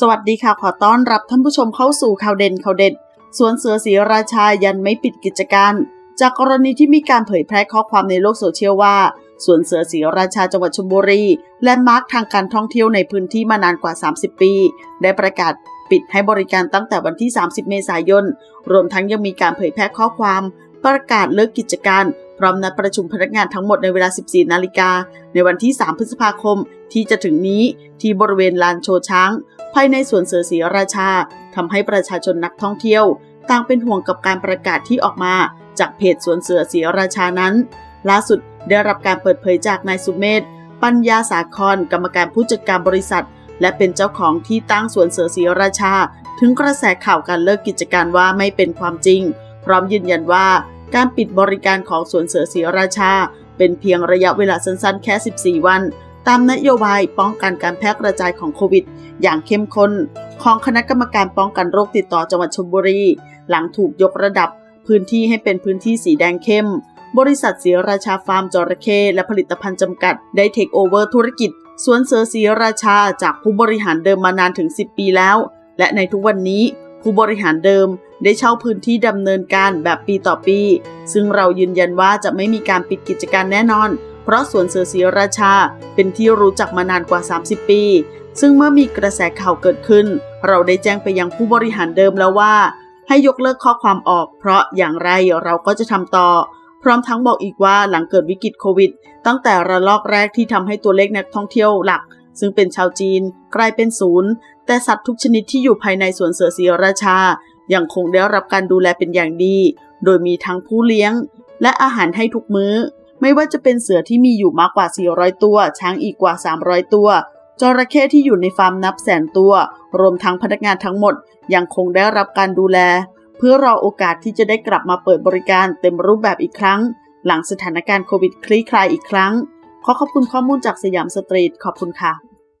สวัสดีค่ะ ขอต้อนรับท่านผู้ชมเข้าสู่ข่าวเด่นข่าวเด็ด สวนเสือศรีราชายันไม่ปิดกิจการ จากกรณีที่มีการเผยแพร่ข้อความในโลกโซเชียลว่า สวนเสือศรีราชาจังหวัดชลบุรี และมาร์คทางการท่องเที่ยวในพื้นที่มานานกว่า 30 ปี ได้ประกาศปิดให้บริการตั้งแต่วันที่ 30 เมษายน รวมทั้งยังมีการเผยแพร่ข้อความ ประกาศเลิกกิจการพร้อมนัดประชุมพนักงานทั้งหมดในเวลา 14 นาฬิกา ในวันที่ 3 พฤษภาคมที่จะถึงนี้ที่บริเวณลานโชว์ช้าง ภายในสวนเสือศรีราชาทำให้ประชาชนนักท่องเที่ยว ต่างเป็นห่วงกับการประกาศที่ออกมา จากเพจสวนเสือศรีราชานั้น ล่าสุดได้รับการเปิดเผยจากนายสุเมธปัญญาสาครกรรมการผู้จัดการบริษัท และเป็นเจ้าของที่ตั้งสวนเสือศรีราชา ถึงกระแสข่าวการเลิกกิจการว่าไม่เป็นความจริง พร้อมยืนยันว่า การปิดบริการของสวนเสือศรีราชา เป็นเพียงระยะเวลาสั้นๆ แค่ 14 วัน ตามนโยบายป้องกันการแพร่กระจายของโควิด อย่างเข้มข้นของคณะกรรมการป้องกันโรคติดต่อจังหวัดชลบุรี หลังถูกยกระดับพื้นที่ให้เป็นพื้นที่สีแดงเข้ม บริษัทศรีราชาฟาร์มจระเข้และผลิตภัณฑ์จำกัด ได้เทคโอเวอร์ธุรกิจสวนเสือศรีราชาจากผู้บริหารเดิมมานานถึง 10 ปีแล้ว และในทุกวันนี้ผู้บริหารเดิมได้เช่าพื้นที่ดำเนินการแบบปีต่อปี ซึ่งเรายืนยันว่าจะไม่มีการปิดกิจการแน่นอน เพราะสวนเสือศรีราชาเป็นที่รู้จักมานานกว่า 30 ปี ซึ่งเมื่อมีกระแสข่าวเกิดขึ้น เราได้แจ้งไปยังผู้บริหารเดิมแล้วว่า ให้ยกเลิกข้อความออก เพราะอย่างไรเราก็จะทำต่อ พร้อมทั้งบอกอีกว่าหลังเกิดวิกฤตโควิด ตั้งแต่ระลอกแรกที่ทำให้ตัวเลขนักท่องเที่ยวหลัก ซึ่งเป็นชาวจีน กลายเป็นศูนย์ แต่สัตว์ทุกชนิดที่อยู่ภายในสวนเสือศรีราชายังคงได้รับการดูแลเป็นอย่างดี โดยมีทั้งผู้เลี้ยง และอาหารให้ทุกมื้อ ไม่ว่าจะเป็นเสือที่มีอยู่มากกว่า 400 ตัว ช้างอีกกว่า 300 ตัวจระเข้ที่อยู่ในฟาร์มนับแสนตัว รวมทั้งพนักงานทั้งหมด ยังคงได้รับการดูแล เพื่อรอโอกาสที่จะได้กลับมาเปิดบริการเต็มรูปแบบอีกครั้ง หลังสถานการณ์โควิดคลี่คลายอีกครั้ง ขอขอบคุณข้อมูลจากสยามสตรีทขอบคุณค่ะ